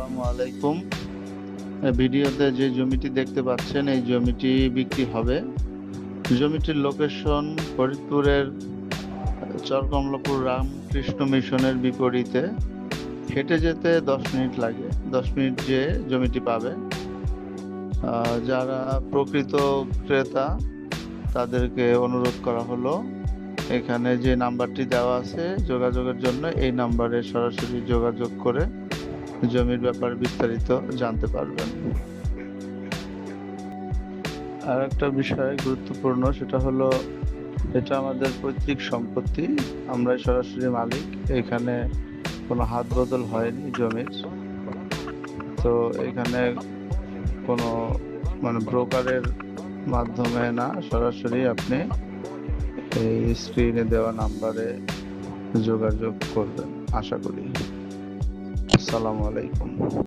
আসসালামু আলাইকুম। ভিডিওতে যে জমিটি দেখতে পাচ্ছেন, এই জমিটি বিক্রি হবে। জমিটির লোকেশন ফরিদপুরের চরকমলাপুর রামকৃষ্ণ মিশনের বিপরীতে। হেঁটে যেতে দশ মিনিট লাগে, দশ মিনিট যে জমিটি পাবে। যারা প্রকৃত ক্রেতা, তাদেরকে অনুরোধ করা হলো, এখানে যে নাম্বারটি দেওয়া আছে যোগাযোগের জন্য, এই নাম্বারে সরাসরি যোগাযোগ করে জমির ব্যাপারে বিস্তারিত জানতে পারবেন। আর একটা বিষয় গুরুত্বপূর্ণ, সেটা হলো এটা আমাদের পৈতৃক সম্পত্তি। আমরা সরাসরি মালিক, এখানে কোনো হাত বদল হয়নি জমির। তো এখানে কোনো মানে ব্রোকারের মাধ্যমে না, সরাসরি আপনি এই স্ক্রিনে দেওয়া নাম্বারে যোগাযোগ করবেন, আশা করি। আসসালামু আলাইকুম।